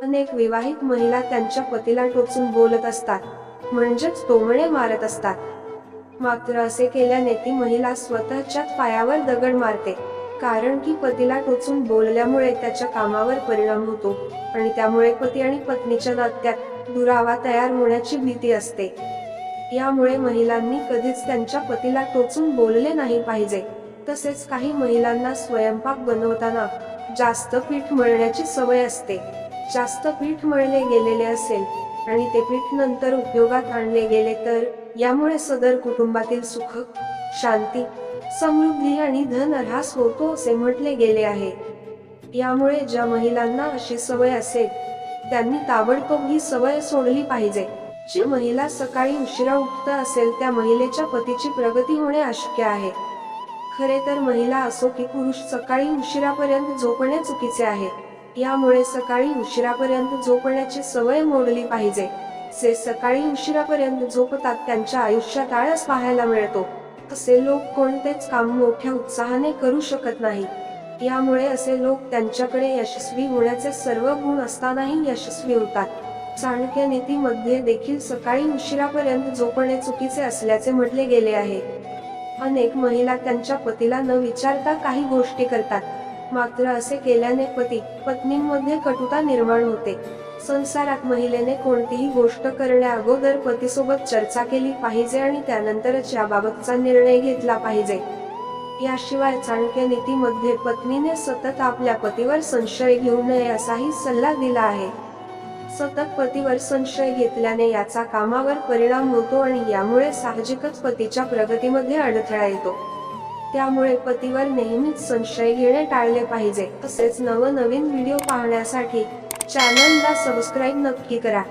अनेक विवाहित महिला त्यांच्या पतीला टोचून बोलत असतात. म्हणजेच टोमणे मारत असतात. मात्र असे केल्याने ती महिला स्वतःच्याच पायावर दगड मारते. कारण की पतीला टोचून बोलल्यामुळे त्याच्या कामावर परिणाम होतो. आणि त्यामुळे पती आणि पत्नीच्या नात्यात दुरावा तयार होण्याची भीती असते. यामुळे महिलांनी कधीच त्यांच्या पतीला टोचून बोलले नाही पाहिजे. तसेच काही महिलांना स्वयंपाक बनवताना जास्त पीठ मळण्याची सवय असते. जास्त पीठ मळले गेलेले असेल आणि ते पीठ नंतर उपयोगात आणले गेले तर यामुळे सदर कुटुंबातील सुख शांती समृद्धी आणि धन ऱ्हास होतो असे म्हटले गेले आहे. यामुळे ज्या महिलांना अशी सवय असेल त्यांनी ताबडतोब ही सवय सोडली पाहिजे. जी महिला सकाळी उशिरा उठत असेल त्या महिलेच्या पतीची प्रगती होणे अशक्य आहे. खरे तर महिला असो की पुरुष सकाळी उशिरापर्यंत झोपणे चुकीचे आहे. यामुळे सकाळी उशिरापर्यंत झोपण्याची सवय मोडली पाहिजे. जे सकाळी उशिरापर्यंत झोपतात त्यांच्या आयुष्यात आळस पाहायला मिळतो. असे लोक कोणतेच काम मोठ्या उत्साहाने करू शकत नाही. यामुळे असे लोक त्यांच्याकडे यशस्वी होण्याचे सर्व गुण असतानाही यशस्वी होतात. चाणक्य नीतीमध्ये देखील सकाळी उशिरापर्यंत झोपणे चुकीचे असल्याचे म्हटले गेले आहे. अनेक महिला त्यांच्या पतीला न विचारता काही गोष्टी करतात. मात्र असे केल्याने पती पत्नींमध्ये कटुता निर्माण होते. संसारात महिलेने कोणतीही गोष्ट करण्या अगोदर पतीसोबत चर्चा केली पाहिजे आणि त्यानंतरच याबाबतचा निर्णय घेतला पाहिजे. याशिवाय चाणक्य नीतीमध्ये पत्नीने सतत आपल्या पतीवर संशय घेऊ नये असाही सल्ला दिला आहे. सतत पतीवर संशय घेतल्याने याचा कामावर परिणाम होतो आणि यामुळे साहजिकच पतीच्या प्रगतीमध्ये अडथळा येतो. त्यामुळे पतीवर नेहमीच संशय घेणे टाळले पाहिजे. तसेच नवनवीन व्हिडिओ पाहण्यासाठी चॅनलला सबस्क्राईब नक्की करा.